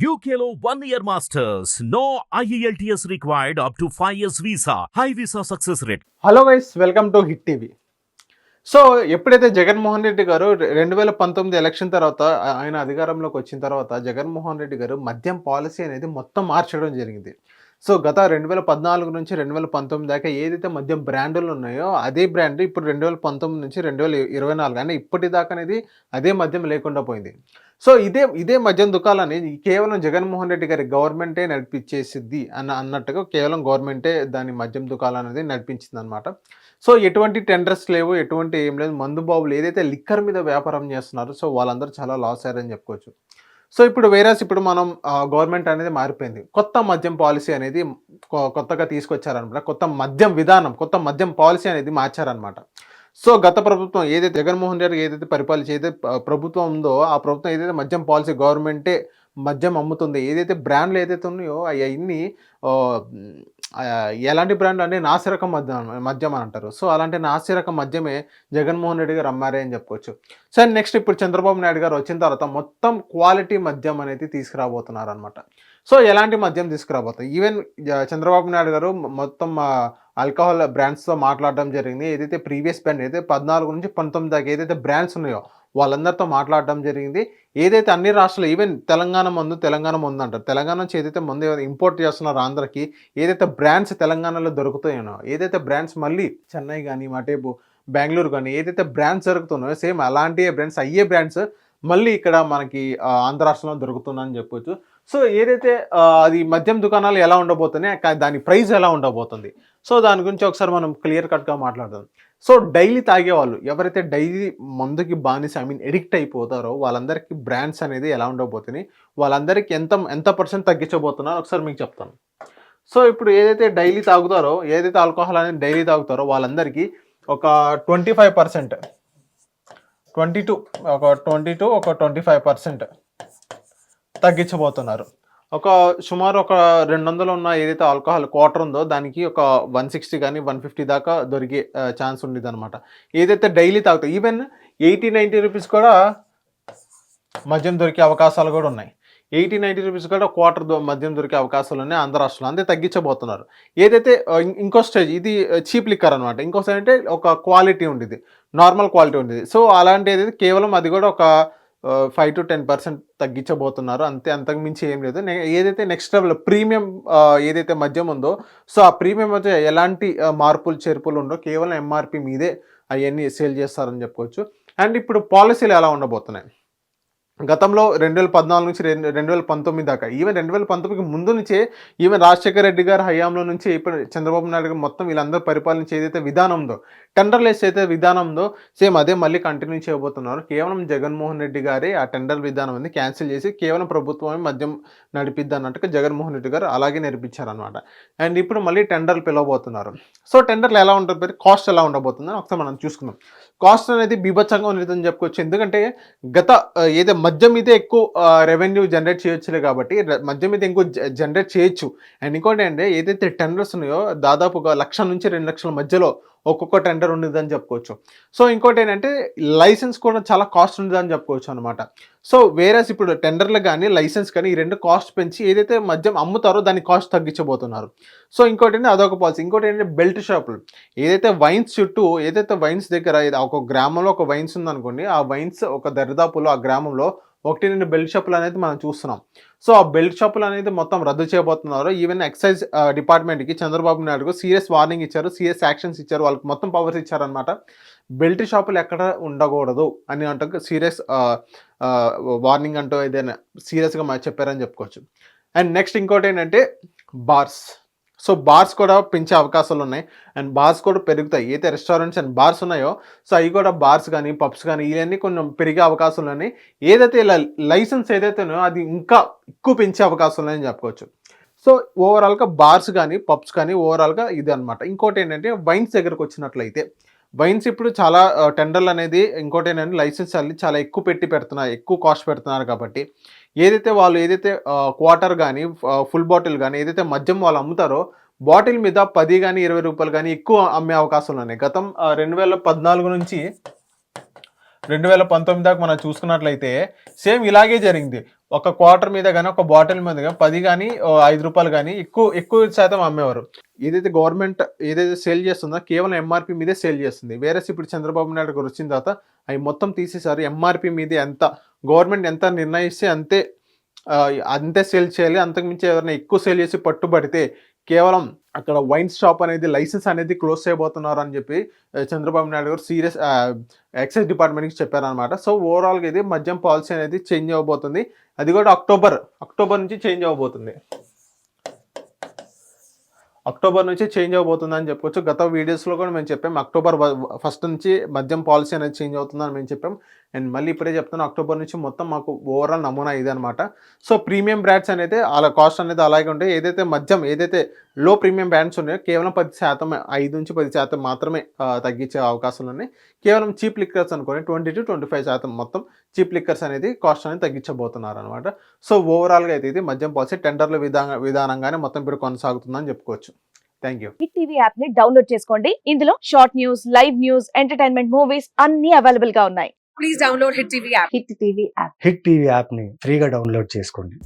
యూకేలో one year masters no E IELTS required up to 5 years visa. High visa success rate. Hello guys welcome to hit TV so ఎప్పుడైతే జగన్మోహన్ రెడ్డి గారు రెండు వేల పంతొమ్మిది election తర్వాత ఆయన అధికారంలోకి వచ్చిన తర్వాత జగన్మోహన్ రెడ్డి గారు మద్యం పాలసీ అనేది మొత్తం మార్చడం జరిగింది సో గత రెండు వేల పద్నాలుగు నుంచి రెండు వేల పంతొమ్మిది దాకా ఏదైతే మద్యం బ్రాండులు ఉన్నాయో అదే బ్రాండ్ ఇప్పుడు రెండు వేల పంతొమ్మిది నుంచి రెండు వేల ఇరవై నాలుగు అంటే ఇప్పటిదాకా అనేది అదే మద్యం లేకుండా పోయింది. సో ఇదే ఇదే మద్యం దుకాణాన్ని కేవలం జగన్మోహన్ రెడ్డి గారి గవర్నమెంటే నడిపించేసిద్ది అన్న అన్నట్టుగా కేవలం గవర్నమెంటే దాని మద్యం దుకాణం అనేది నడిపించింది అనమాట సో ఎటువంటి టెండర్స్ లేవు ఎటువంటి ఏం లేదు. మందు బాబులు ఏదైతే లిక్కర్ మీద వ్యాపారం చేస్తున్నారో సో వాళ్ళందరూ చాలా లాస్ అయ్యారని చెప్పుకోవచ్చు. సో ఇప్పుడు వేరేస్ ఇప్పుడు మనం గవర్నమెంట్ అనేది మారిపోయింది. కొత్త మద్యం పాలసీ అనేది కొ- కొత్తగా తీసుకొచ్చారనమాట. కొత్త మద్యం విధానం కొత్త మద్యం పాలసీ అనేది మార్చారనమాట. సో గత ప్రభుత్వం ఏదైతే జగన్మోహన్ రెడ్డి ఏదైతే పరిపాలించి ఏదైతే ప్రభుత్వం ఉందో ఆ ప్రభుత్వం ఏదైతే మద్యం పాలసీ గవర్నమెంటే మద్యం అమ్ముతుంది. ఏదైతే బ్రాండ్లు ఏదైతే ఉన్నాయో అవన్నీ ఎలాంటి బ్రాండ్ అంటే నాసిరకం మద్యం మద్యం అని అంటారు. సో అలాంటి నాసిరకం మద్యమే జగన్మోహన్ రెడ్డి గారు అమ్మారే అని చెప్పుకోవచ్చు సో నెక్స్ట్ ఇప్పుడు చంద్రబాబు నాయుడు గారు వచ్చిన తర్వాత మొత్తం క్వాలిటీ మద్యం అనేది తీసుకురాబోతున్నారు అనమాట సో ఎలాంటి మద్యం తీసుకురాబోతుంది ఈవెన్ చంద్రబాబు నాయుడు గారు మొత్తం ఆల్కహాల్ బ్రాండ్స్తో మాట్లాడడం జరిగింది. ఏదైతే ప్రీవియస్ బ్రాండ్ అయితే పద్నాలుగు నుంచి పంతొమ్మిది దాకా ఏదైతే బ్రాండ్స్ ఉన్నాయో వాళ్ళందరితో మాట్లాడడం జరిగింది. ఏదైతే అన్ని రాష్ట్రాలు ఈవెన్ తెలంగాణ మందు తెలంగాణ మందు అంటారు. తెలంగాణ నుంచి ఏదైతే మందు ఇంపోర్ట్ చేస్తున్నారో ఆంధ్రకి ఏదైతే బ్రాండ్స్ తెలంగాణలో దొరుకుతాయో ఏదైతే బ్రాండ్స్ మళ్ళీ చెన్నై కానీ మాటేపు బెంగళూరు కానీ ఏదైతే బ్రాండ్స్ దొరుకుతున్నాయో సేమ్ అలాంటి బ్రాండ్స్ అయ్యే బ్రాండ్స్ మళ్ళీ ఇక్కడ మనకి ఆంధ్ర రాష్ట్రంలో దొరుకుతుందని చెప్పొచ్చు. సో ఏదైతే అది మద్యం దుకాణాలు ఎలా ఉండబోతున్నాయి దాని ప్రైస్ ఎలా ఉండబోతుంది? సో దాని గురించి ఒకసారి మనం క్లియర్ కట్గా మాట్లాడదాం. సో డైలీ తాగేవాళ్ళు ఎవరైతే డైలీ మందుకి బానిస ఐ మీన్ ఎడిక్ట్ అయిపోతారో వాళ్ళందరికీ బ్రాండ్స్ అనేది ఎలా ఉండబోతున్నాయి వాళ్ళందరికీ ఎంత ఎంత పర్సెంట్ తగ్గించబోతున్నారో ఒకసారి మీకు చెప్తాను. సో ఇప్పుడు ఏదైతే డైలీ తాగుతారో ఏదైతే ఆల్కహాల్ అనేది డైలీ తాగుతారో వాళ్ళందరికీ ఒక twenty five percent twenty two ఒక ట్వంటీ టూ ఒక ట్వంటీ ఫైవ్ పర్సెంట్ తగ్గించబోతున్నారు. ఒక సుమారు ఒక రెండు వందలు ఉన్న ఏదైతే ఆల్కహాల్ క్వార్టర్ ఉందో దానికి ఒక వన్ సిక్స్టీ కానీ వన్ ఫిఫ్టీ దాకా దొరికే ఛాన్స్ ఉండేది అనమాట ఏదైతే డైలీ తాగుతాయి ఈవెన్ ఎయిటీ నైంటీ రూపీస్ కూడా మద్యం దొరికే అవకాశాలు కూడా ఉన్నాయి. ఎయిటీ నైంటీ రూపీస్ కూడా క్వార్టర్ మద్యం దొరికే అవకాశాలు ఉన్నాయి ఆంధ్ర రాష్ట్రంలో. అంతే తగ్గించబోతున్నారు. ఏదైతే ఇంకో స్టేజ్ ఇది చీప్ లిక్కర్ అనమాట ఇంకో స్టేజ్ అంటే ఒక క్వాలిటీ ఉండేది. నార్మల్ క్వాలిటీ ఉండేది. సో అలాంటి ఏదైతే కేవలం అది కూడా ఒక ఫైవ్ టు టెన్ పర్సెంట్ తగ్గించబోతున్నారు. అంతే అంతకు మించి ఏం లేదు. ఏదైతే నెక్స్ట్ లెవెల్ ప్రీమియం ఏదైతే మద్యం ఉందో సో ఆ ప్రీమియం అయితే ఎలాంటి మార్పులు చేర్పులు ఉండో కేవలం ఎంఆర్పి మీదే అవన్నీ సేల్ చేస్తారని చెప్పుకోవచ్చు. అండ్ ఇప్పుడు పాలసీలు ఎలా ఉండబోతున్నాయి? గతంలో రెండు వేల పద్నాలుగు నుంచి రెండు రెండు వేల పంతొమ్మిది దాకా ఈవెన్ రెండు వేల పంతొమ్మిదికి ముందు నుంచే ఈవెన్ రాజశేఖర రెడ్డి గారి హయాంలో నుంచి ఇప్పుడు చంద్రబాబు నాయుడు గారు మొత్తం వీళ్ళందరూ పరిపాలించే ఏదైతే విధానం ఉందో టెండర్లు అయితే విధానం ఉందో సేమ్ అదే మళ్ళీ కంటిన్యూ చేయబోతున్నారు. కేవలం జగన్మోహన్ రెడ్డి గారే ఆ టెండర్ విధానం అనేది క్యాన్సిల్ చేసి కేవలం ప్రభుత్వమే మద్యం నడిపిద్ది అన్నట్టుగా జగన్మోహన్ రెడ్డి గారు అలాగే నేర్పించారనమాట అండ్ ఇప్పుడు మళ్ళీ టెండర్లు పిలవబోతున్నారు. సో టెండర్లు ఎలా ఉంటుంది కాస్ట్ ఎలా ఉండబోతుందని ఒకసారి మనం చూసుకుందాం. కాస్ట్ అనేది బీభత్సంగా ఉండేదని చెప్పుకోవచ్చు. ఎందుకంటే గత ఏదైతే ఏదో మద్యం మీద ఎక్కువ రెవెన్యూ జనరేట్ చేయొచ్చులే కాబట్టి మద్యం మీద ఎక్కువ జనరేట్ చేయొచ్చు. అండ్ ఇంకోటి అంటే ఏదైతే టెండర్స్ ఉన్నాయో దాదాపుగా లక్ష నుంచి రెండు లక్షల మధ్యలో ఒక్కొక్క టెండర్ ఉండేదని చెప్పుకోవచ్చు. సో ఇంకోటి ఏంటంటే లైసెన్స్ కూడా చాలా కాస్ట్ ఉండదని చెప్పుకోవచ్చు అనమాట సో వేరేస్ ఇప్పుడు టెండర్లు కానీ లైసెన్స్ కానీ ఈ రెండు కాస్ట్ పెంచి ఏదైతే మద్యం అమ్ముతారో దాని కాస్ట్ తగ్గించబోతున్నారు. సో ఇంకోటి ఏంటి అదొక పాలసీ. ఇంకోటి ఏంటంటే బెల్ట్ షాపులు. ఏదైతే వైన్స్ చుట్టూ ఏదైతే వైన్స్ దగ్గర ఒక గ్రామంలో ఒక వైన్స్ ఉందనుకోండి ఆ వైన్స్ ఒక దరిదాపులో ఆ గ్రామంలో ఒకటి రెండు బెల్ట్ షాపులు అనేది మనం చూస్తున్నాం. సో ఆ బెల్ట్ షాపులు అనేది మొత్తం రద్దు చేయబోతున్నారు. ఈవెన్ ఎక్సైజ్ డిపార్ట్మెంట్కి చంద్రబాబు నాయుడుకు సీరియస్ వార్నింగ్ ఇచ్చారు సీరియస్ యాక్షన్స్ ఇచ్చారు వాళ్ళకి మొత్తం పవర్స్ ఇచ్చారనమాట బెల్ట్ షాపులు ఎక్కడ ఉండకూడదు అని అంటూ సీరియస్ వార్నింగ్ అంటూ ఏదైనా సీరియస్గా మా చెప్పారని చెప్పుకోవచ్చు. అండ్ నెక్స్ట్ ఇంకోటి ఏంటంటే బార్స్ సో బార్స్ కూడా పెంచే అవకాశాలు ఉన్నాయి. అండ్ బార్స్ కూడా పెరుగుతాయి. ఏదైతే రెస్టారెంట్స్ అండ్ బార్స్ ఉన్నాయో సో అవి కూడా బార్స్ కానీ పబ్స్ కానీ ఇవన్నీ కొంచెం పెరిగే అవకాశాలు ఉన్నాయి. ఏదైతే ఇలా లైసెన్స్ ఏదైతే ఉన్నాయో అది ఇంకా ఎక్కువ పెంచే అవకాశం ఉన్నాయని చెప్పుకోవచ్చు. సో ఓవరాల్గా బార్స్ కానీ పబ్స్ కానీ ఓవరాల్గా ఇది అనమాట ఇంకోటి ఏంటంటే వైన్స్ దగ్గరకు వచ్చినట్లయితే వైన్స్ ఇప్పుడు చాలా uh, టెండర్లు అనేది ఇంకోటి ఏంటంటే లైసెన్స్ అల్లి చాలా ఎక్కువ పెట్టి పెడుతున్నారు ఎక్కువ కాస్ట్ పెడుతున్నారు కాబట్టి. ఏదైతే వాళ్ళు ఏదైతే క్వార్టర్ కానీ ఫుల్ బాటిల్ కానీ ఏదైతే మద్యం వాళ్ళు అమ్ముతారో బాటిల్ మీద పది కానీ ఇరవై రూపాయలు కానీ ఎక్కువ అమ్మే అవకాశాలు ఉన్నాయి. గతం రెండు వేల పద్నాలుగు నుంచి రెండు వేల పంతొమ్మిది దాకా మనం చూసుకున్నట్లయితే సేమ్ ఇలాగే జరిగింది. ఒక క్వార్టర్ మీద కానీ ఒక బాటిల్ మీద కానీ పది కానీ ఐదు రూపాయలు కానీ ఎక్కువ ఎక్కువ శాతం అమ్మేవారు. ఏదైతే గవర్నమెంట్ ఏదైతే సేల్ చేస్తుందో కేవలం ఎంఆర్పి మీదే సేల్ చేస్తుంది. వేరే ఇప్పుడు చంద్రబాబు నాయుడు గారు వచ్చిన తర్వాత అవి మొత్తం తీసేసారు ఎంఆర్పి మీద ఎంత గవర్నమెంట్ ఎంత నిర్ణయిస్తే అంతే అంతే సేల్ చేయాలి. అంతకుమించి ఎవరైనా ఎక్కువ సేల్ చేసి పట్టుబడితే కేవలం అక్కడ వైన్ షాప్ అనేది లైసెన్స్ అనేది క్లోజ్ చేయబోతున్నారు అని చెప్పి చంద్రబాబు నాయుడు గారు సీరియస్ ఎక్సైజ్ డిపార్ట్మెంట్కి చెప్పారనమాట సో ఓవరాల్గా ఇది మద్యం పాలసీ అనేది చేంజ్ అవ్వబోతుంది. అది కూడా అక్టోబర్ అక్టోబర్ నుంచి చేంజ్ అవ్వబోతుంది. అక్టోబర్ నుంచి చేంజ్ అవబోతుంది అని చెప్పొచ్చు గత వీడియోస్లో కూడా మేము చెప్పాం అక్టోబర్ ఫస్ట్ నుంచి మద్యం పాలసీ అనేది చేంజ్ అవుతుందని మేము చెప్పాం. అండ్ మళ్ళీ ఇప్పుడే చెప్తాను అక్టోబర్ నుంచి మొత్తం మాకు ఓవరాల్ నమూనా ఇదనమాట అనమాట సో ప్రీమియం బ్రాండ్స్ అనేది అలా కాస్ట్ అనేది అలాగే ఉంటాయి. ఏదైతే మద్యం ఏదైతే లో ప్రీమియం బ్రాండ్స్ ఉన్నాయో. కేవలం పది శాతం ఐదు నుంచి పది శాతం మాత్రమే తగ్గించే అవకాశాలు ఉన్నాయి. కేవలం చీప్ లిక్కర్స్ అనుకోని ట్వంటీ టు ట్వంటీ ఫైవ్ శాతం మొత్తం చీప్ లిక్కర్స్ అనేది కాస్ట్ అనేది తగ్గించబోతున్నారు అనమాట సో ఓవరాల్గా అయితే ఇది మద్యం పాలసీ టెండర్ల విధాన విధానంగానే మొత్తం ఇప్పుడు కొనసాగుతుందని చెప్పుకోవచ్చు. థ్యాంక్ యూ హిట్ టీవీ యాప్ని డౌన్లోడ్ చేసుకోండి. ఇందులో short news live news entertainment movies అన్ని అవైలబుల్గా ఉన్నాయి. please download Hit TV app. Hit TV app. Hit TV యాప్ని ఫ్రీగా డౌన్లోడ్ చేసుకోండి.